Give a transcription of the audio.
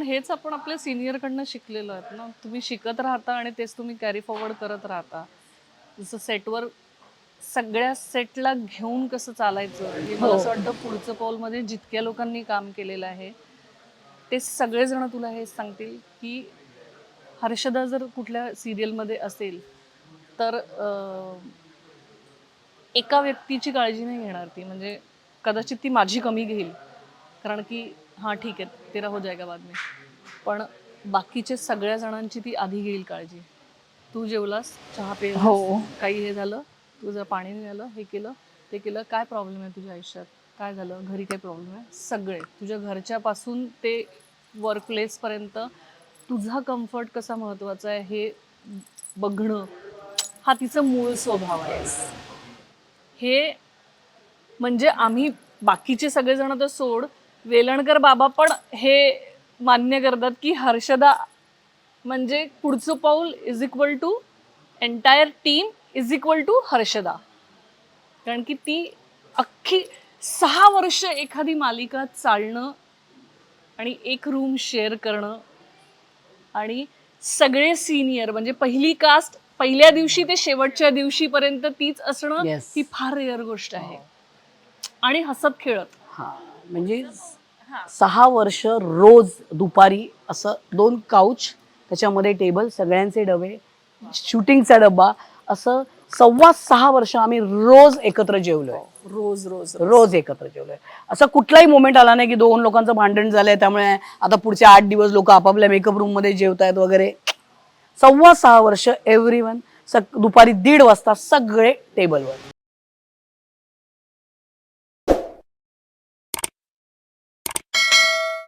पण हेच आपण आपल्या सिनियरकडनं शिकलेलो आहेत ना. तुम्ही शिकत राहता आणि तेच तुम्ही कॅरी फॉरवर्ड करत राहता. जसं सेटवर सगळ्या सेटला घेऊन कसं चालायचं हे मला असं वाटतं पुढचं पाऊलमध्ये जितक्या लोकांनी काम केलेलं आहे ते सगळेजण तुला हे सांगतील की हर्षदा जर कुठल्या सिरियलमध्ये असेल तर एका व्यक्तीची काळजी नाही घेणार ती. म्हणजे कदाचित ती माझी कमी घेईल. कारण की हां ठीक आहे तेरा हो जाएगा बाद में. पण बाकीचे सगळ्या जणांची ती आधी घेईल काळजी. तू जेवलास चहा पे हो. काही हे झालं तुझं पाणी आलं हे केलं ते केलं काय प्रॉब्लेम आहे तुझ्या आयुष्यात? काय झालं? घरी काय प्रॉब्लेम आहे? सगळे. तुझ्या घरच्यापासून ते वर्क प्लेसपर्यंत तुझा कम्फर्ट कसा महत्त्वाचा आहे हे बघणं हा तिचा मूळ स्वभाव आहे. हे म्हणजे आम्ही बाकीचे सगळेजण तर सोड वेलणकर बाबा पण हे मान्य करतात की हर्षदा म्हणजे पुढचं पाऊल is equal to entire team is equal to Harshada. कारण की ती अख्खी सहा वर्ष एखादी मालिका चालणं आणि एक रूम शेअर करणं आणि सगळे सिनियर म्हणजे पहिली कास्ट पहिल्या दिवशी ते शेवटच्या दिवशीपर्यंत तीच असणं Yes. ही फार रेअर गोष्ट आहे. आणि हसत खेळत. हा. म्हणजे सहा वर्ष रोज दुपारी असं दोन काउच त्याच्यामध्ये टेबल सगळ्यांचे डबे शूटिंगचा डब्बा असं सव्वा सहा वर्ष आम्ही रोज एकत्र जेवलोय. रोज रोज रोज. एकत्र जेवलोय. असं कुठलाही मोमेंट आला नाही की दोन लोकांचं भांडण झालंय त्यामुळे आता पुढचे आठ दिवस लोक आपापल्या मेकअप रूममध्ये जेवतायत वगैरे. सव्वा सहा वर्ष एव्हरी वन दुपारी दीड वाजता सगळे टेबलवर